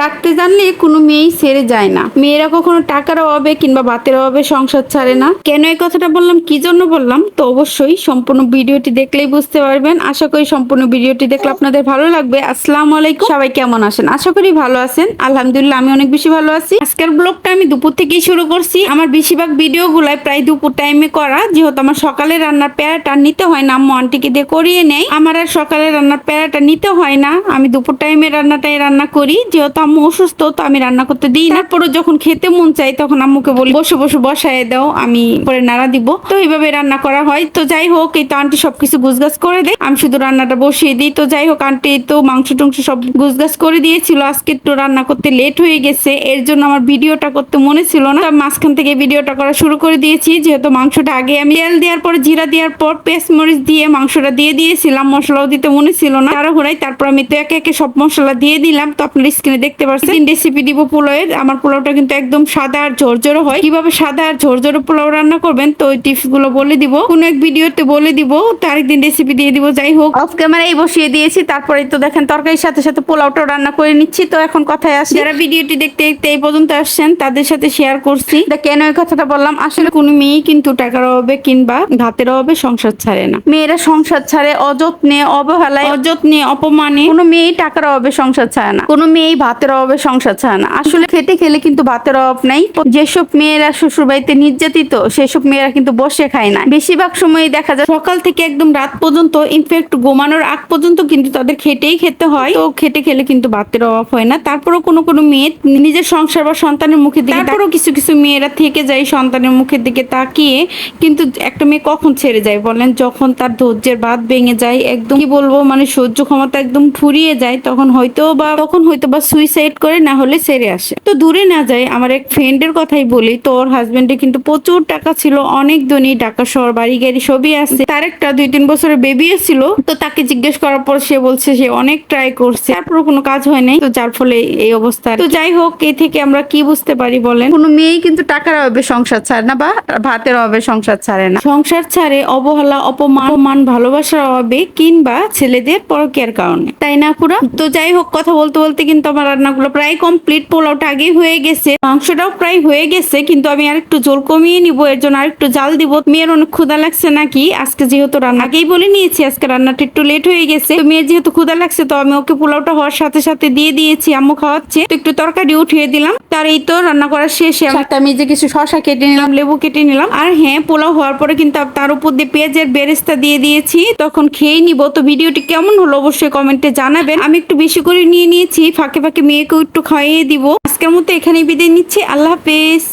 রাখতে জানলে কোনো মেয়েই ছেড়ে যায় না। মেয়েরা কখনো টাকার অভাবে কিংবা ভাতের অভাবে সংসার ছাড়ে না। কেন এই কথাটা বললাম, কি জন্য বললাম? তো অবশ্যই সম্পূর্ণ ভিডিওটি দেখলেই বুঝতে পারবেন। আশা করি সম্পূর্ণ ভিডিওটি দেখলে আপনাদের ভালো লাগবে। আসসালামু আলাইকুম। সবাই কেমন আছেন? আশা করি ভালো আছেন। আলহামদুলিল্লাহ, আমি অনেক বেশি ভালো আছি। আজকের ব্লগটা আমি দুপুর থেকেই শুরু করছি। আমার বেশিরভাগ ভিডিও গুলাই প্রায় দুপুর টাইমে করা। যেহেতু আমার সকালে রান্নার প্যারাটা নিতে হয় না, আম্মু আন্টিকে দিয়ে করিয়ে নেই। আমার আর সকালে রান্নার প্যারাটা নিতে হয় না। আমি দুপুর টাইমে রান্নাটাই রান্না করি। যেহেতু আম্মু অসুস্থ, তো আমি রান্না করতে দিই না। তারপরে যখন খেতে মন চাই তখন আম্মুকে বলি, বসে বসে, বসায় দাও, আমি পরে নাড়া দিব। তো এইভাবে রান্না করা হয়। তো যাই হোক, এই তো আন্টি সবকিছু গুছগাছ করে দেয়। আমি শুধু রান্নাটা বসিয়ে দিই। তো যাই হোক, আন্টি তো মাংস টংস সব গুছগাছ করে দিয়েছিল। আজকে একটু রান্না করতে লেট হয়ে গেছে। এর জন্য আমার ভিডিওটা করতে মনে ছিল না। মাঝখান থেকে ভিডিওটা করা শুরু করে দিয়েছি। যেহেতু মাংসটা আগে আমি তেল দেওয়ার পর, জিরা দেওয়ার পর পেস্ট মরিচ দিয়ে মাংসটা দিয়ে দিয়েছিলাম। মশলাও দিতে মনে ছিল না। ঘোরাই তারপর আমি তো একে একে সব মশলা দিয়ে দিলাম। তো আপনার স্ক্রিনে দেখতে পাচ্ছেন রেসিপি দিব পোলাওয়ের আমার পোলাওটা কিন্তু একদম সাদা আর ঝরঝরো হয়। কীভাবে সাদা আর ঝরঝরো পোলাও রান্না করবেন তো ওই টিপসগুলো বলে দিব। কোনো এক ভিডিওতে বলে দিব তো আরেকদিন রেসিপি দিয়ে দিব যাই হোক। অফ ক্যামেরাই বসিয়ে দিয়েছি তারপরে তো দেখেন তরকারির সাথে সাথে পোলাওটাও রান্না করে নিচ্ছি তো এখন কথায় আসি। যারা ভিডিওটি দেখতে দেখতে এই পর্যন্ত আসছেন তাদের সাথে শেয়ার করছি। কেন এই কথাটা বললাম? আসলে কোনো মেয়েই কিন্তু টাকার অভাবে কিংবা ভাতের অভাবে সংসার ছাড়ে না। মেয়েরা সংসার ছাড়ে অযত্নে অবহেলায় অযত্নে অপমানে। কোনো মেয়েই টাকার অভাবে সংসার ছাড়ে না। কোনো মেয়েই ভাতের অভাবে সংসার ছাড়ে না। আসলে খেতে খেলে কিন্তু ভাতের অভাব নাই। যেসব মেয়েরা শ্বশুর বাড়িতে নির্যাতিত সেসব মেয়েরা কিন্তু বসে খায় না। বেশিরভাগ সময় দেখা যায় সকাল থেকে একদম রাত পর্যন্ত ইনফ্যাক্ট ঘুমানোর আগ পর্যন্ত কিন্তু তাদের খেটেই খেতে হয়। তো খেটে খেলে কিন্তু ভাতের অভাব হয় না। তারপরও কোনো কোনো মেয়ে নিজের সংসার বা সন্তানের মুখের দিকে তারপরও কিছু কিছু মেয়েরা থেকে যায় সন্তানের মুখের দিকে তাকিয়ে কিন্তু একটা মেয়ে কখন ছেড়ে যায় বলেন? যখন তার ধৈর্যের বাদ ভেঙে যায় একদম কি বলব? মানে সহ্য ক্ষমতা একদম ফুরিয়ে যায় তখন হয়তো বা তখন হয়তো বা সুইসাইড করে না হলে ছেড়ে আসে। তো দূরে না যায় আমার এক ফ্রেন্ডের কথাই বলি তো ওর হাজবেন্ডের কিন্তু প্রচুর টাকা ছিল অনেক ধনী ঢাকা শহর বাড়ি গাড়ি সবই আছে। তার একটা দুই তিন বছরের বেবিও ছিল তো তাকে জিজ্ঞেস করার পর সে বলছে সে অনেক ট্রাই করছে তারপর কোনো কাজ হয় নাই। তো যার ফলে এই অবস্থা। তো যাই হোক এই থেকে আমরা কি বুঝতে পারি বলেন? কোনো মেয়েই কিন্তু টাকার অভাবে সংসার ছাড়ে না বা ভাতের অভাবে সংসার ছাড়ে না। সংসার ছাড়ে অবহেলা অপমান অপমান ভালোবাসার অভাবে কিংবা ছেলেদের পরকের কারণে। তাই না পুরা তো যাই হোক কথা বলতে বলতে কিন্তু আমার রান্নাগুলো প্রায় কমপ্লিট পোলাওটা আগেই হয়ে গেছে। মাংসটাও প্রায় হয়ে গেছে কিন্তু আমি আরেকটু জল কমিয়ে নিব এর জন্য আরেকটু জাল দিব। মেয়ের অনেক ক্ষুদা লাগছে নাকি? আজকে যেহেতু রান্না আগেই বলে নিয়েছি আজকে রান্নাটা একটু লেট হয়ে গেছে। তো মেয়ের যেহেতু ক্ষুদা লাগছে তো আমি ওকে পোলাওটা হওয়ার সাথে সাথে দিয়ে দিয়েছি আম্মু খাওয়াচ্ছে। তো একটু তরকারি উঠিয়ে দিলাম। তার এই তো রান্না করার শেষে আমি যে কিছু শশা কেটে নিলাম লেবু কেটে নিলাম। আর হ্যাঁ পোলাও হওয়ার পরে কিন্তু তার উপর দিয়ে পেঁয়াজের বেরেস্তা দিয়ে দিয়েছি। তখন খেয়ে নিব। তো ভিডিওটি কেমন হলো অবশ্যই কমেন্টে জানাবেন। আমি একটু বেশি করে নিয়ে নিয়েছি ফাঁকে ফাঁকে মেয়েকেও একটু খাইয়ে দিব। আজকের মতো এখানে বিদায় নিচ্ছি। আল্লাহ হাফেজ।